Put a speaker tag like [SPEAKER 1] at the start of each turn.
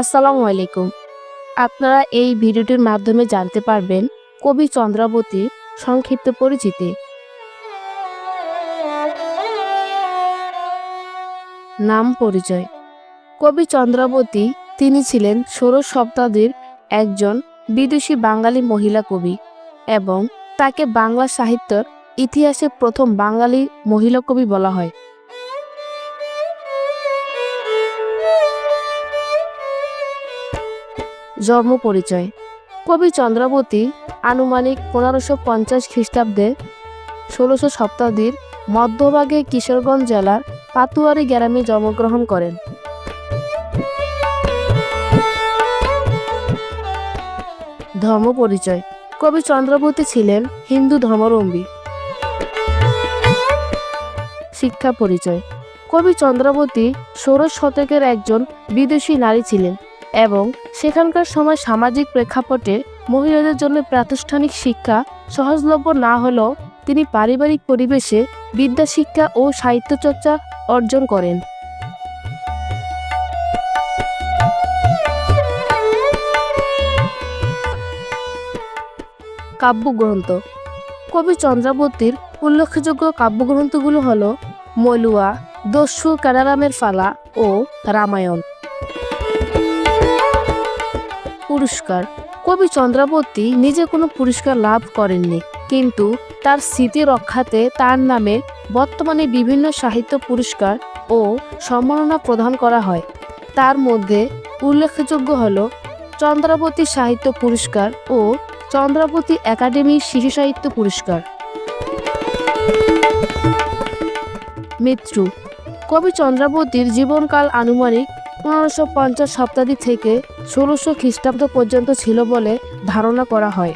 [SPEAKER 1] আসসালামু আলাইকুম। আপনারা এই ভিডিওটির মাধ্যমে জানতে পারবেন কবি চন্দ্রাবতীর সংক্ষিপ্ত পরিচিতি। নাম পরিচয়। কবি চন্দ্রাবতী তিনি ছিলেন ষোড়শ শতাব্দীর একজন বিদেশি বাঙালি মহিলা কবি এবং তাকে বাংলা সাহিত্যের ইতিহাসে প্রথম বাঙালি মহিলা কবি বলা হয়। জন্ম পরিচয়। কবি চন্দ্রাবতী আনুমানিক পনেরোশো পঞ্চাশ খ্রিস্টাব্দে ষোলোশো শতাব্দীর মধ্যভাগে কিশোরগঞ্জ জেলার পাতুয়ারি গ্রামে জন্মগ্রহণ করেন। ধর্ম পরিচয়। কবি চন্দ্রাবতী ছিলেন হিন্দু ধর্মাবলম্বী। শিক্ষা পরিচয়। কবি চন্দ্রাবতী ষোড়শ শতকের একজন বিদেশি নারী ছিলেন। এবং সেখানকার সময় সামাজিক প্রেক্ষাপটে মহিলাদের জন্য প্রাতিষ্ঠানিক শিক্ষা সহজলভ্য না হলেও তিনি পারিবারিক পরিবেশে বিদ্যা শিক্ষা ও সাহিত্য চর্চা অর্জন করেন। কাব্যগ্রন্থ। কবি চন্দ্রাবতীর উল্লেখযোগ্য কাব্যগ্রন্থগুলো হল মলুয়া, দস্যু কারারামের ফালা ও রামায়ণ। পুরস্কার। কবি চন্দ্রাবতী নিজে কোনো পুরস্কার লাভ করেননি, কিন্তু তার স্মৃতি রক্ষাতে তার নামে বর্তমানে বিভিন্ন সাহিত্য পুরস্কার ও সম্মাননা প্রদান করা হয়। তার মধ্যে উল্লেখযোগ্য হল চন্দ্রাবতী সাহিত্য পুরস্কার ও চন্দ্রাবতী একাডেমি শিশু সাহিত্য পুরস্কার। মৃত্যু কবি চন্দ্রাবতীর জীবনকাল আনুমানিক পনেরোশো পঞ্চাশ শতাব্দী থেকে ষোলোশো খ্রিস্টাব্দ পর্যন্ত ছিল বলে ধারণা করা হয়।